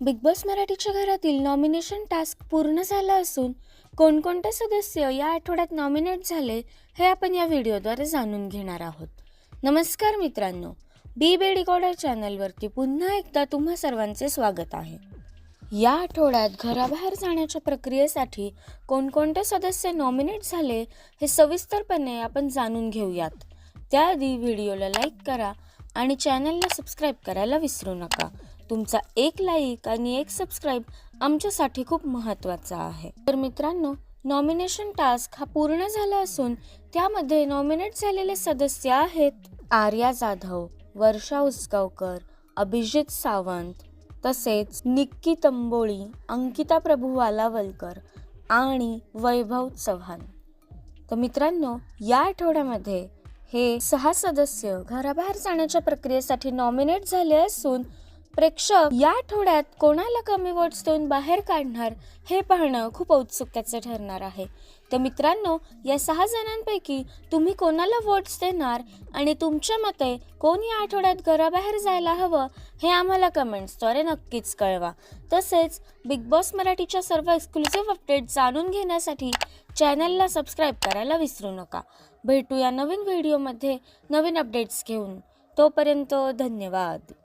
Big boss मराठीच्या घरातील nomination task पूर्ण झाला असून कोणकोणते सदस्य या आठवड्यात नॉमिनेट झाले हे आपण या व्हिडिओद्वारे जाणून घेणार आहोत. नमस्कार मित्रांनो बी बे डिकॉर्डर चॅनलवरती पुन्हा एकदा तुम्हा सर्वांचे स्वागत आहे. या आठवड्यात घराबाहेर जाण्याच्या प्रक्रियेसाठी कोणकोणते सदस्य नॉमिनेट झाले हे सविस्तरपणे आपण जाणून घेऊयात. त्याआधी व्हिडिओला लाईक करा आणि चॅनलला सबस्क्राईब करायला विसरू नका. तुमचा एक लाईक आणि एक सबस्क्राईब आमच्यासाठी खूप महत्त्वाचा आहे. तर मित्रांनो नॉमिनेशन टास्क हा पूर्ण झाला असून त्यामध्ये नॉमिनेट झालेले सदस्य आहेत आर्या जाधव वर्षा उसगावकर अभिजित सावंत तसेच निक्की तंबोळी अंकिता प्रभू वालावलकर आणि वैभव चव्हाण. तर मित्रांनो या आठवड्यामध्ये हे सहा सदस्य घराबाहेर जाण्याच्या प्रक्रियेसाठी नॉमिनेट झाले असून प्रेक्षक या आठवड्यात कोणाला कमी वोट्स देऊन बाहेर काढणार हे पाहणं खूप औत्सुक्याचं ठरणार आहे. तर मित्रांनो या सहा जणांपैकी तुम्ही कोणाला वोट्स देणार आणि तुमच्या मते कोण या आठवड्यात घराबाहेर जायला हवं हे आम्हाला कमेंट्सद्वारे नक्कीच कळवा. तसेच बिग बॉस मराठीच्या सर्व एक्सक्लुसिव्ह अपडेट जाणून घेण्यासाठी चॅनलला सबस्क्राईब करायला विसरू नका. भेटूया नवीन व्हिडिओमध्ये नवीन अपडेट्स घेऊन. तोपर्यंत धन्यवाद.